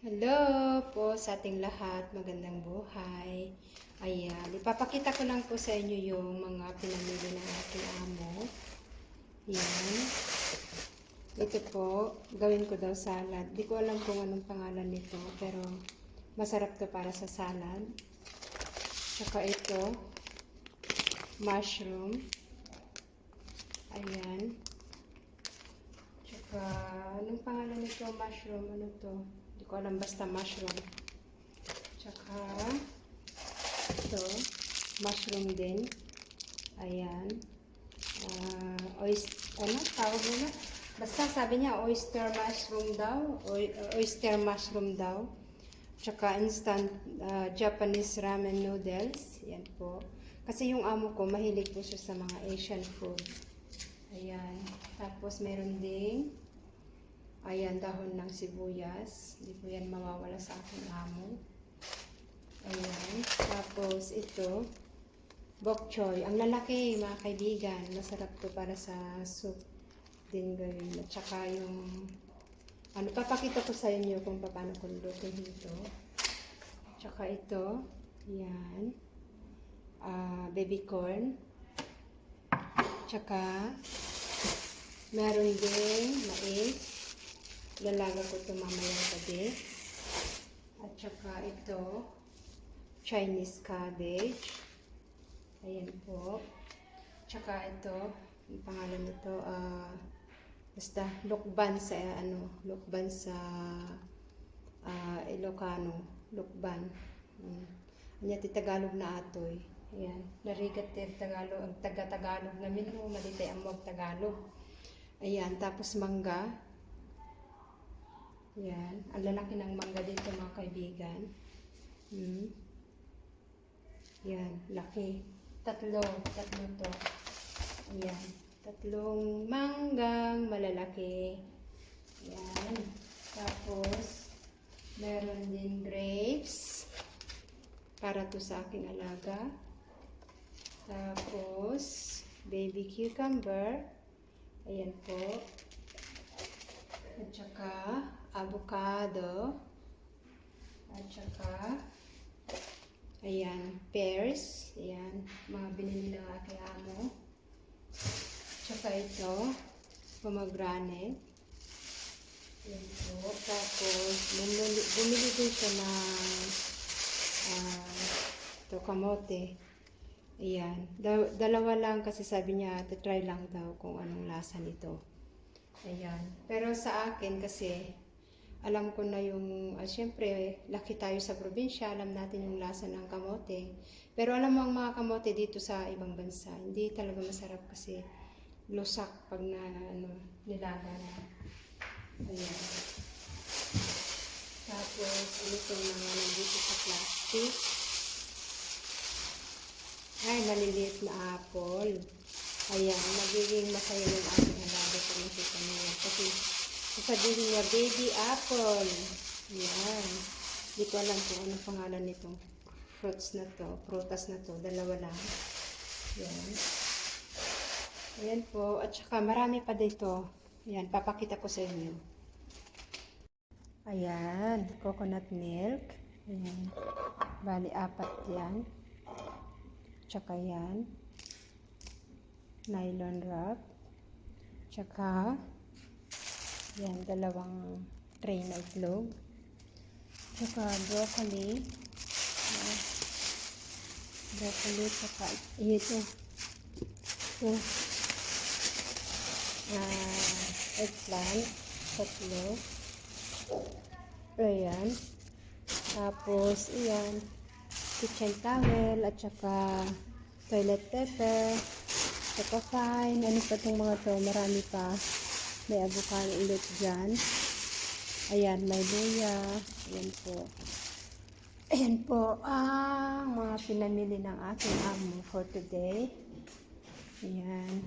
Hello po sa ating lahat. Magandang buhay. Ayan. Ipapakita ko lang po sa inyo yung mga pinamili ng aking amo. Yan. Ito po, gawin ko daw salad. Di ko alam kung anong pangalan nito, pero masarap to para sa salad. Saka ito, mushroom. Ayan. Tsaka, anong pangalan nito? Mushroom, ano to? Hindi ko alam, basta mushroom. Tsaka, ito, mushroom din. Ayan. Uh, oyster, ano, tawag na? Basta sabi niya, oyster mushroom daw. Oy, oyster mushroom daw. Tsaka instant uh, Japanese ramen noodles. Yan po. Kasi yung amo ko, mahilig po siya sa mga Asian food. Ayan. Tapos meron ding ayan dahon ng sibuyas. Hindi po yan mawawala sa aking amo. Ayan. Tapos ito bok choy. Ang lalaki mga kaibigan. Masarap to para sa soup din gawin. At saka yung ano, papakita ko sa inyo kung paano ko lutuin ito. Tsaka ito. Yan. Ah, baby corn. Tsaka, meron din mais. Lalaga ko ito mamayang gabi. At tsaka ito, Chinese cabbage. Ayan po. Tsaka ito, ang pangalan nito, ah, basta lukban sa, ano, lukban sa ah, Ilocano. Lukban. Mm. Anya ti na atoy. Ayan. Narigat ti Tagalog. Ang taga-Tagalog namin no. Malitay ang mag Tagalog. Ayan. Tapos mangga. Ayan. Ang lalaki ng mangga dito mga kaibigan. Hmm. Yan. Laki. Tatlo. Tatlo to. Ayan. Tatlong manggang malalaki. Ayan. Tapos, meron din grapes para to sa aking alaga. Tapos, baby cucumber. Ayan po. At saka, avocado. At saka, ayan, pears. Ayan, mga binili ng aking amo. Tsaka ito, pomegranate. Ayan po. Tapos, bumili, bumili din siya ng ah, ito, kamote. Ayan. Da- dalawa lang kasi sabi niya, try lang daw kung anong lasa nito. Ayan. Pero sa akin kasi, alam ko na yung, ah, syempre, laki tayo sa probinsya, alam natin yung lasa ng kamote. Pero alam mo ang mga kamote dito sa ibang bansa, hindi talaga masarap kasi lusak pag na, ano, nilaga na. Ayan. Tapos, ito na nga nandito sa plastic. Ay, maliliit na apple. Ayan, magiging masaya yung aking alaga pag nakita niya. Kasi, sasabihin niya, baby apple. Ayan. Hindi ko alam kung ano pangalan nitong fruits na to, prutas na to. Dalawa lang. Ayan. Ayan po. At saka marami pa dito. Ayan, papakita ko sa inyo. Ayan, coconut milk. Ayan. Bali, apat yan. Tsaka yan. Nylon wrap. Tsaka, yan, dalawang tray na itlog. Tsaka broccoli. Ayan. Broccoli, tsaka ito. Ito. Ah, eggplant. Tatlo. Ayan. Tapos, iyan. Kitchen towel at saka toilet paper. Saka fine. Ano pa itong mga to? Marami pa. May avocado ulit dyan. Ayan, may luya. Ayan po. Ayan po ang mga pinamili ng aking amo for today. Ayan.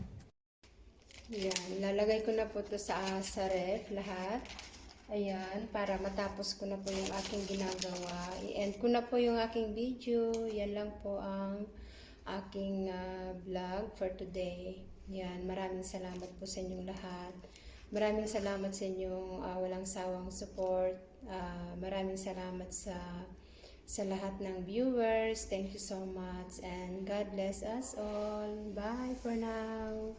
Ayan, lalagay ko na po to sa, sa ref lahat. Ayan, para matapos ko na po yung aking ginagawa. I-end ko na po yung aking video. Yan lang po ang aking ah, vlog for today. Yan, maraming salamat po sa inyong lahat. Maraming salamat sa inyong ah, walang sawang support. Maraming maraming salamat sa sa lahat ng viewers. Thank you so much and God bless us all. Bye for now.